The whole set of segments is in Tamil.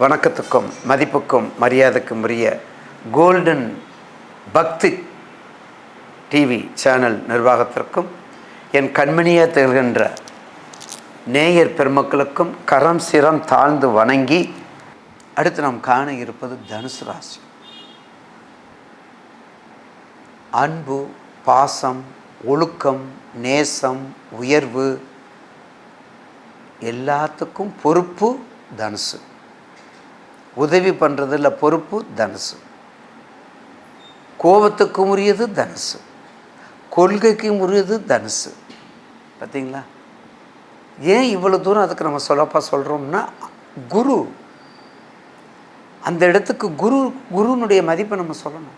வணக்கத்துக்கும் மதிப்புக்கும் மரியாதைக்கும் உரிய கோல்டன் பக்தி டிவி சேனல் நிர்வாகத்திற்கும் என் கண்மணியாக திகழ்கின்ற நேயர் பெருமக்களுக்கும் கரம் சிரம் தாழ்ந்து வணங்கி அடுத்து நாம் காண இருப்பது தனுசு ராசி. அன்பு பாசம் ஒழுக்கம் நேசம் உயர்வு எல்லாத்துக்கும் பொறுப்பு தனுசு. உதவி பண்ணுறதில் பொறுப்பு தனுசு. கோபத்துக்கும் உரியது தனுசு. கொள்கைக்கும் உரியது தனுசு. பார்த்தீங்களா ஏன் இவ்வளோ தூரம் அதுக்கு நம்ம சொல்லப்பா சொல்கிறோம்னா குரு. அந்த இடத்துக்கு குரு குருனுடைய மதிப்பை நம்ம சொல்லணும்.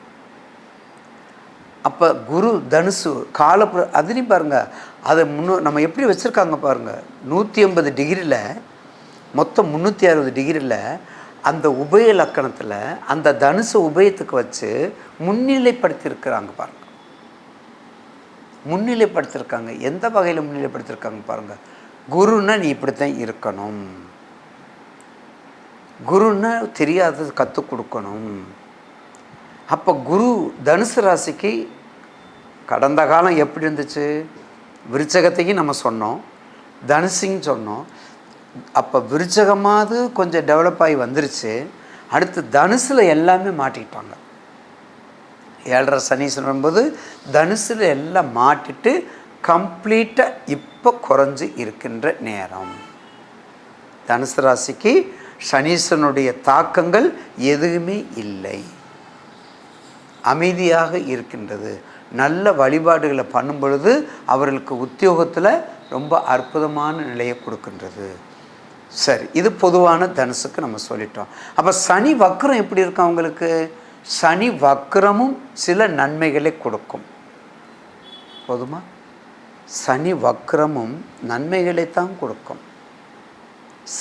அப்போ குரு தனுசு கால அதுலேயும் பாருங்கள் அதை முன்னோ நம்ம எப்படி வச்சுருக்காங்க பாருங்கள் நூற்றி ஐம்பது டிகிரியில் மொத்தம் முந்நூற்றி அறுபது டிகிரியில் அந்த உபய லக்கணத்தில் அந்த தனுசு உபயத்துக்கு வச்சு முன்னிலைப்படுத்தியிருக்கிறாங்க பாருங்கள் முன்னிலைப்படுத்தியிருக்காங்க. எந்த வகையில் முன்னிலைப்படுத்தியிருக்காங்க பாருங்கள் குருன்னா நீ இப்படித்தான் இருக்கணும். குருன்னா தெரியாதது கற்றுக் கொடுக்கணும். அப்போ குரு தனுசு ராசிக்கு கடந்த காலம் எப்படி இருந்துச்சு? விருச்சகத்தையும் நம்ம சொன்னோம். தனுசின்னு சொன்னோம். அப்போ விருச்சகமாவது கொஞ்சம் டெவலப் ஆகி வந்துருச்சு. அடுத்து தனுசில் எல்லாமே மாட்டிக்கிட்டாங்க. ஏழரை சனீஸ்வரன் வரும்போது தனுசில் எல்லாம் மாட்டிட்டு கம்ப்ளீட்டாக இப்போ குறைஞ்சி இருக்கின்ற நேரம். தனுசு ராசிக்கு சனீஸ்வரனுடைய தாக்கங்கள் எதுவுமே இல்லை. அமைதியாக இருக்கின்றது. நல்ல வழிபாடுகளை பண்ணும் பொழுது அவர்களுக்கு உத்தியோகத்தில் ரொம்ப அற்புதமான நிலையை கொடுக்கின்றது. சரி இது பொதுவான தனுசுக்கு நம்ம சொல்லிட்டோம். அப்போ சனி வக்ரம் எப்படி இருக்கும் அவங்களுக்கு? சனி வக்ரமும் சில நன்மைகளை கொடுக்கும். போதுமா? சனி வக்கிரமும் நன்மைகளை தான் கொடுக்கும்.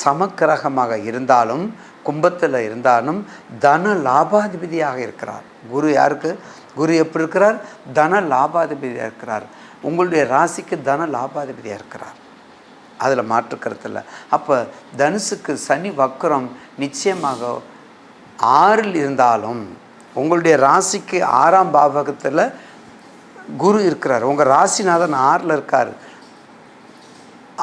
சமக்கிரகமாக இருந்தாலும் கும்பத்தில் இருந்தாலும் தன லாபாதிபதியாக இருக்கிறார். குரு யாருக்கு? குரு எப்படி இருக்கிறார்? தன லாபாதிபதியாக இருக்கிறார். உங்களுடைய ராசிக்கு தன லாபாதிபதியாக இருக்கிறார். அதில் மாற்றுக்கருத்தில் அப்போ தனுசுக்கு சனி வக்கரம் நிச்சயமாக ஆறில் இருந்தாலும் உங்களுடைய ராசிக்கு ஆறாம் பாவகத்தில் குரு இருக்கிறார். உங்கள் ராசிநாதன் ஆறில் இருக்கார்.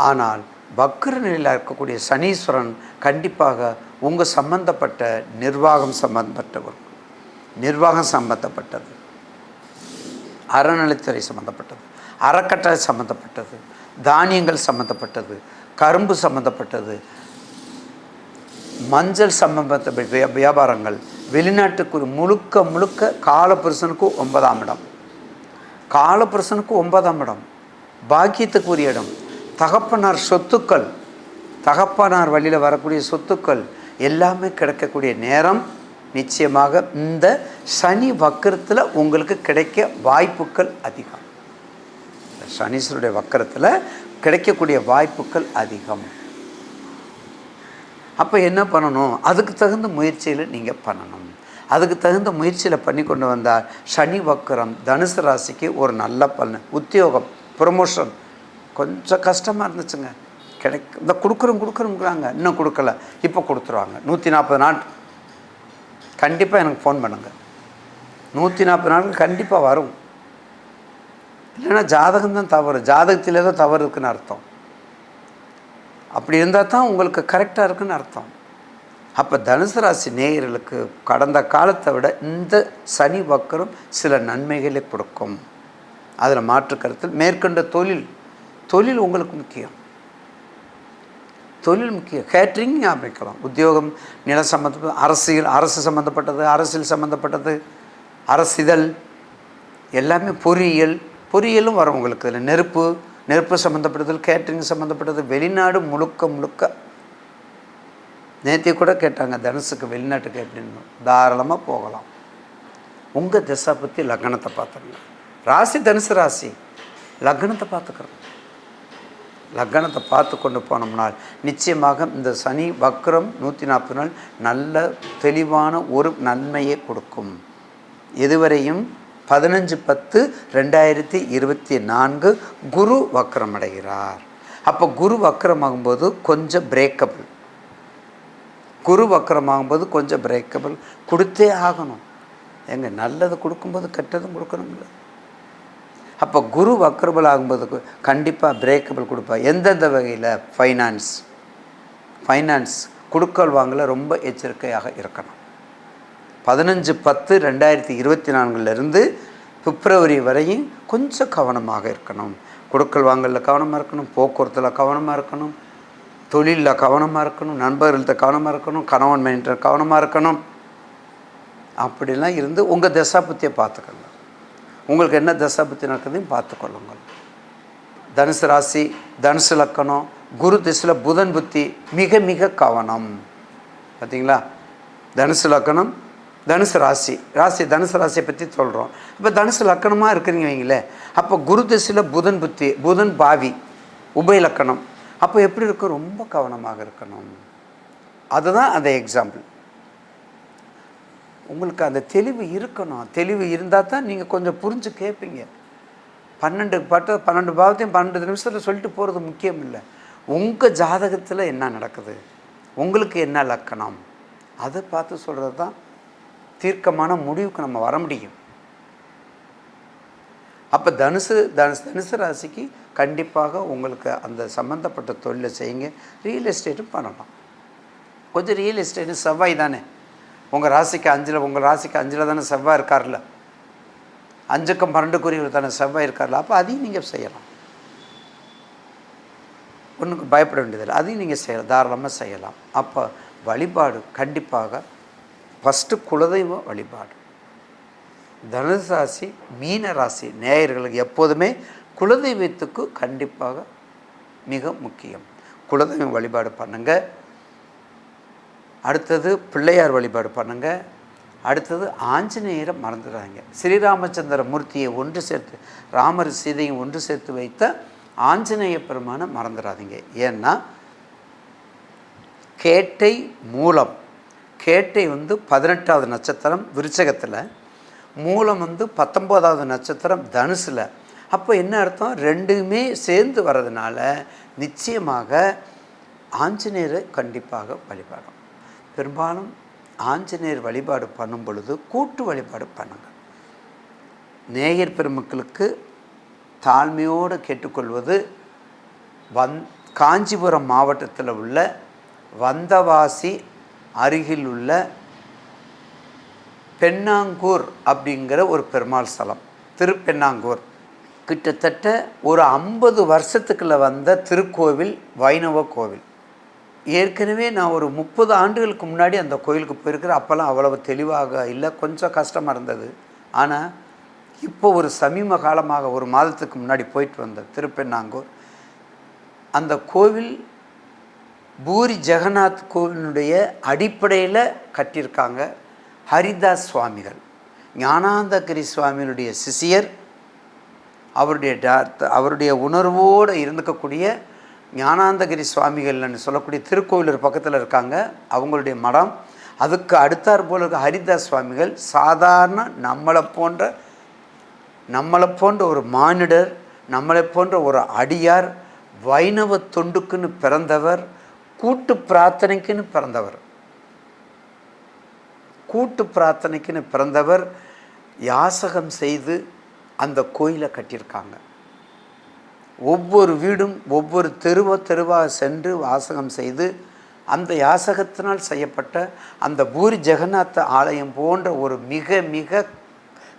ஆனால் வக்கர நிலையில் இருக்கக்கூடிய சனீஸ்வரன் கண்டிப்பாக உங்கள் சம்பந்தப்பட்ட நிர்வாகம் சம்பந்தப்பட்டவர். நிர்வாகம் சம்பந்தப்பட்டது. அறநிலைத்துறை சம்மந்தப்பட்டது அறக்கட்டளை சம்மந்தப்பட்டது தானியங்கள் சம்மந்தப்பட்டது கரும்பு சம்மந்தப்பட்டது மஞ்சள் சம்பந்தப்பட்ட வியாபாரங்கள். வெளிநாட்டுக்கு முழுக்க முழுக்க காலபுருஷனுக்கு ஒன்பதாம் இடம். காலபுருஷனுக்கு ஒன்பதாம் இடம். பாக்கியத்துக்குரிய இடம். தகப்பனார் சொத்துக்கள். தகப்பனார் வழியில் வரக்கூடிய சொத்துக்கள் எல்லாமே கிடைக்கக்கூடிய நேரம். நிச்சயமாக இந்த சனி வக்கரத்தில் உங்களுக்கு கிடைக்க வாய்ப்புகள் அதிகம். சனீஸ்வருடைய வக்கரத்தில் கிடைக்கக்கூடிய வாய்ப்புகள் அதிகம். அப்போ என்ன பண்ணணும்? அதுக்கு தகுந்த முயற்சியில் நீங்கள் பண்ணணும். அதுக்கு தகுந்த முயற்சியில் பண்ணி கொண்டு வந்தால் சனி வக்கரம் தனுசு ராசிக்கு ஒரு நல்ல பலன். உத்தியோகம் ப்ரொமோஷன் கொஞ்சம் கஷ்டமாக இருந்துச்சுங்க. கிடைக்க இந்த கொடுக்குறோம் கொடுக்குறோங்கிறாங்க இன்னும் கொடுக்கல. இப்போ கொடுத்துருவாங்க. நூற்றி நாற்பது நாள். கண்டிப்பாக எனக்கு ஃபோன் பண்ணுங்கள் நூற்றி நாற்பது நாட்கள் கண்டிப்பாக வரும். இல்லைன்னா ஜாதகம் தான் தவறு. ஜாதகத்திலே தான் தவறு இருக்குன்னு அர்த்தம். அப்படி இருந்தால் தான் உங்களுக்கு கரெக்டாக இருக்குன்னு அர்த்தம். அப்போ தனுசு ராசி நேயர்களுக்கு கடந்த காலத்தை விட இந்த சனி வக்கரம் சில நன்மைகளை கொடுக்கும். அதில் மாற்று கருத்தில் மேற்கொண்ட தொழில். தொழில் உங்களுக்கு முக்கியம். தொழில் முக்கியம். கேட்ரிங் ஆரம்பிக்கலாம் உத்தியோகம் நில சம்மந்தப்பட்ட அரசியல் அரசு சம்மந்தப்பட்டது அரசியல் சம்மந்தப்பட்டது அரசிதழ் எல்லாமே பொறியியல் பொறியியலும் வரும் உங்களுக்கு. இதில் நெருப்பு நெருப்பு சம்மந்தப்பட்டது கேட்ரிங் சம்மந்தப்பட்டது வெளிநாடு முழுக்க முழுக்க. நேற்று கூட கேட்டாங்க தனுசுக்கு வெளிநாட்டுக்கு எப்படின்னு தாராளமாக போகலாம். உங்கள் திசை பற்றி லக்னத்தை பார்த்துருங்க ராசி தனுசு ராசி. லக்னத்தை பார்த்துக்கிறோம். லக்னத்தை பார்த்து கொண்டு போனோம்னால் நிச்சயமாக இந்த சனி வக்ரம் நூற்றி நாற்பது நாள் நல்ல தெளிவான ஒரு நன்மையை கொடுக்கும். இதுவரையும் பதினஞ்சு பத்து ரெண்டாயிரத்தி இருபத்தி நான்கு குரு வக்கரம் அடைகிறார் அப்போ குரு வக்கரமாகும்போது கொஞ்சம் பிரேக்கபிள் குரு வக்கரமாகும்போது கொஞ்சம் பிரேக்கபிள் கொடுத்தே ஆகணும். எங்க நல்லது கொடுக்கும்போது கெட்டதும் கொடுக்கணும்ல. அப்போ குரு வக்கரபிள் ஆகும்போது கண்டிப்பாக பிரேக்கபிள் கொடுப்பா. எந்தெந்த வகையில்? ஃபைனான்ஸ் ஃபைனான்ஸ் கொடுக்கல் வாங்கல ரொம்ப எச்சரிக்கையாக இருக்கணும். பதினஞ்சு பத்து ரெண்டாயிரத்தி இருபத்தி நான்குலேருந்து பிப்ரவரி வரையும் கொஞ்சம் கவனமாக இருக்கணும். கொடுக்கல் வாங்கலில் கவனமாக இருக்கணும் போக்குவரத்தில் கவனமாக இருக்கணும் தொழிலில் கவனமாக இருக்கணும் நண்பர்கள்ட்ட கவனமாக இருக்கணும் கணவன் மனைவிட்ட கவனமாக இருக்கணும். அப்படிலாம் இருந்து உங்கள் தசாபத்தியை பார்த்துக்கோங்க. உங்களுக்கு என்ன தசாபத்தி நடக்குதுன்னு பார்த்துக்கொள்ளுங்கள். தனுசு ராசி தனுசு லக்கணம் குரு திசையில் புதன் புத்தி மிக மிக கவனம். பார்த்தீங்களா தனுசு லக்கணம் தனுசு ராசி. ராசி தனுசு ராசியை பற்றி சொல்கிறோம் இப்போ தனுசு லக்கணமாக இருக்கிறீங்க வைங்களேன் அப்போ குரு திசையில் புதன் புத்தி புதன் பாவி உபய லக்கணம். அப்போ எப்படி இருக்கும் ரொம்ப கவனமாக இருக்கணும். அதுதான் அந்த எக்ஸாம்பிள் உங்களுக்கு அந்த தெளிவு இருக்கணும். தெளிவு இருந்தால் தான் நீங்கள் கொஞ்சம் புரிஞ்சு கேட்பீங்க பன்னெண்டு பட்ட பன்னெண்டு பாவத்தையும் பன்னெண்டு நிமிஷத்தில் சொல்லிட்டு போகிறது முக்கியம் இல்லை. உங்கள் ஜாதகத்தில் என்ன நடக்குது? உங்களுக்கு என்ன லக்கணம்? அதை பார்த்து சொல்கிறது தான் தீர்க்கமான முடிவுக்கு நம்ம வர முடியும். அப்போ தனுசு தனுசு தனுசு ராசிக்கு கண்டிப்பாக உங்களுக்கு அந்த சம்மந்தப்பட்ட தொழிலை செய்யுங்க. ரியல் எஸ்டேட்டும் பண்ணலாம். கொஞ்சம் ரியல் எஸ்டேட்டு செவ்வாய் தானே. உங்கள் ராசிக்கு அஞ்சில் உங்கள் ராசிக்கு அஞ்சில் தானே செவ்வாய் இருக்கார்ல. அஞ்சுக்கும் பன்னெண்டுக்குரியவர் தானே செவ்வாய் இருக்கார்ல. அப்போ அதையும் நீங்கள் செய்யலாம். ஒன்றுக்கு பயப்பட வேண்டியதில்லை. அதையும் நீங்கள் செய்யலாம். தாராளமாக செய்யலாம். அப்போ வழிபாடு கண்டிப்பாக ஃபஸ்ட்டு குலதெய்வ வழிபாடு. தனுசு ராசி மீன ராசி நேயர்களுக்கு எப்போதுமே குலதெய்வத்துக்கு கண்டிப்பாக மிக முக்கியம். குலதெய்வம் வழிபாடு பண்ணுங்கள் அடுத்தது பிள்ளையார் வழிபாடு பண்ணுங்கள் அடுத்தது ஆஞ்சநேயரை மறந்துடுறாங்க ஸ்ரீராமச்சந்திர மூர்த்தியை ஒன்று சேர்த்து ராமர் சீதையும் ஒன்று சேர்த்து வைத்த ஆஞ்சநேய பெருமானை மறந்துடாதீங்க ஏன்னா கேட்டை மூலம் கேட்டை வந்து பதினெட்டாவது நட்சத்திரம் விருச்சகத்தில் மூலம் வந்து பத்தொம்போதாவது நட்சத்திரம் தனுசில். அப்போ என்ன அர்த்தம்? ரெண்டுமே சேர்ந்து வர்றதுனால நிச்சயமாக ஆஞ்சநேயரை கண்டிப்பாக வழிபாடும் பெரும்பாலும் ஆஞ்சநேயர் வழிபாடு பண்ணும் பொழுது கூட்டு வழிபாடு பண்ணுங்க. நேயர் பெருமக்களுக்கு தாழ்மையோடு கேட்டுக்கொள்வது வந் காஞ்சிபுரம் மாவட்டத்தில் உள்ள வந்தவாசி அருகில் உள்ள பெண்ணாங்கூர் அப்படிங்கிற ஒரு பெருமாள் ஸ்தலம். திருப்பெண்ணாங்கூர். கிட்டத்தட்ட ஒரு ஐம்பது வருஷத்துக்குள்ளே வந்த திருக்கோவில் வைணவ கோவில். ஏற்கனவே நான் ஒரு முப்பது ஆண்டுகளுக்கு முன்னாடி அந்த கோயிலுக்கு போயிருக்கிறேன். அப்போல்லாம் அவ்வளவு தெளிவாக இல்லை. கொஞ்சம் கஷ்டமாக இருந்தது. ஆனால் இப்போ ஒரு சமீப காலமாக ஒரு மாதத்துக்கு முன்னாடி போயிட்டு வந்தேன் திருப்பெண்ணாங்கூர். அந்த கோவில் பூரி ஜெகநாத் கோவிலினுடைய அடிப்படையில் கட்டியிருக்காங்க ஹரிதாஸ் சுவாமிகள். ஞானாந்தகிரி சுவாமியினுடைய சிசியர் அவருடைய டா- அவருடைய உணர்வோடு இருந்துக்கக்கூடிய ஞானாந்தகிரி சுவாமிகள்னு சொல்லக்கூடிய திருக்கோவிலூர் பக்கத்தில் இருக்காங்க. அவங்களுடைய மடம் அதுக்கு அடுத்தார் போல இருக்க ஹரிதாஸ் சுவாமிகள் சாதாரண நம்மளை போன்ற நம்மளை போன்ற ஒரு மானிடர் நம்மளை போன்ற ஒரு அடியார் வைணவ தொண்டுக்குன்னு பிறந்தவர் கூட்டு பிரார்த்தனைக்குன்னு பிறந்தவர். கூட்டு பிரார்த்தனைக்குன்னு பிறந்தவர் யாசகம் செய்து அந்த கோயிலை கட்டியிருக்காங்க. ஒவ்வொரு வீடும் ஒவ்வொரு தெருவ தெருவாக சென்று வாசகம் செய்து அந்த யாசகத்தினால் செய்யப்பட்ட அந்த பூரி ஜெகநாத ஆலயம் போன்ற ஒரு மிக மிக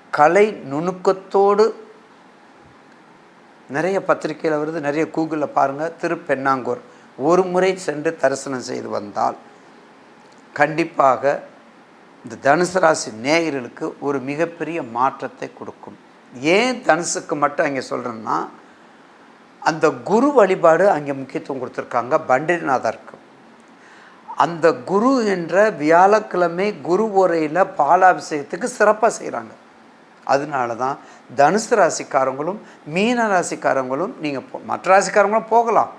கலை நுணுக்கத்தோடு நிறைய பத்திரிக்கையில் வருது. நிறைய கூகுளில் பாருங்கள் திருப்பெண்ணாங்கூர். ஒரு முறை சென்று தரிசனம் செய்து வந்தால் கண்டிப்பாக இந்த தனுசு ராசி நேயர்களுக்கு ஒரு மிகப்பெரிய மாற்றத்தை கொடுக்கும். ஏன் தனுசுக்கு மட்டும் அங்கே சொல்கிறேன்னா அந்த குரு வழிபாடு அங்கே முக்கியத்துவம் கொடுத்துருக்காங்க பண்டிரிநாதருக்கு அந்த குரு என்ற வியாழக்கிழமை குரு உரையில் பாலாபிஷேகத்துக்கு சிறப்பாக செய்கிறாங்க அதனால தான் தனுசு ராசிக்காரங்களும் மீன ராசிக்காரங்களும் நீங்கள் போ மற்ற ராசிக்காரங்களும் போகலாம்.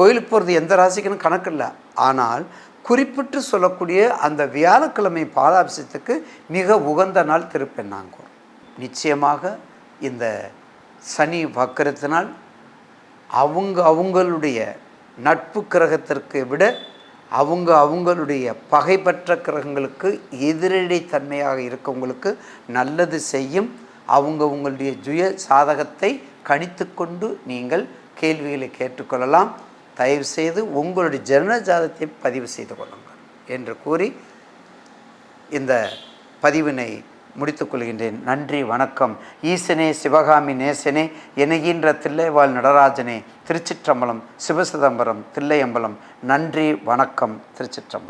கோயிலுக்கு போகிறது எந்த ராசிக்குன்னு கணக்கு இல்லை ஆனால் குறிப்பிட்டு சொல்லக்கூடிய அந்த வியாழக்கிழமை பாலாபிஷத்துக்கு மிக உகந்த நாள் திருப்பெண்ணாங்கூர். நிச்சயமாக இந்த சனி வக்கரத்தினால் அவங்க அவங்களுடைய நட்பு கிரகத்திற்கு விட அவங்க அவங்களுடைய பகைப்பற்ற கிரகங்களுக்கு எதிரடை தன்மையாக இருக்கவங்களுக்கு நல்லது செய்யும் அவங்க உங்களுடைய ஜுய சாதகத்தை கணித்து கொண்டு நீங்கள் கேள்விகளை கேட்டுக்கொள்ளலாம். தயவு செய்து உங்களுடைய ஜன ஜாதத்தை பதிவு செய்து கொள்ளுங்கள் என்று கூறி இந்த பதிவினை முடித்துக்கொள்கின்றேன் நன்றி வணக்கம். ஈசனே சிவகாமி நேசனே எனகின்ற தில்லைவாழ் நடராஜனே திருச்சிற்றம்பலம் சிவசிதம்பரம் தில்லையம்பலம். நன்றி வணக்கம் திருச்சிற்றம்பலம்.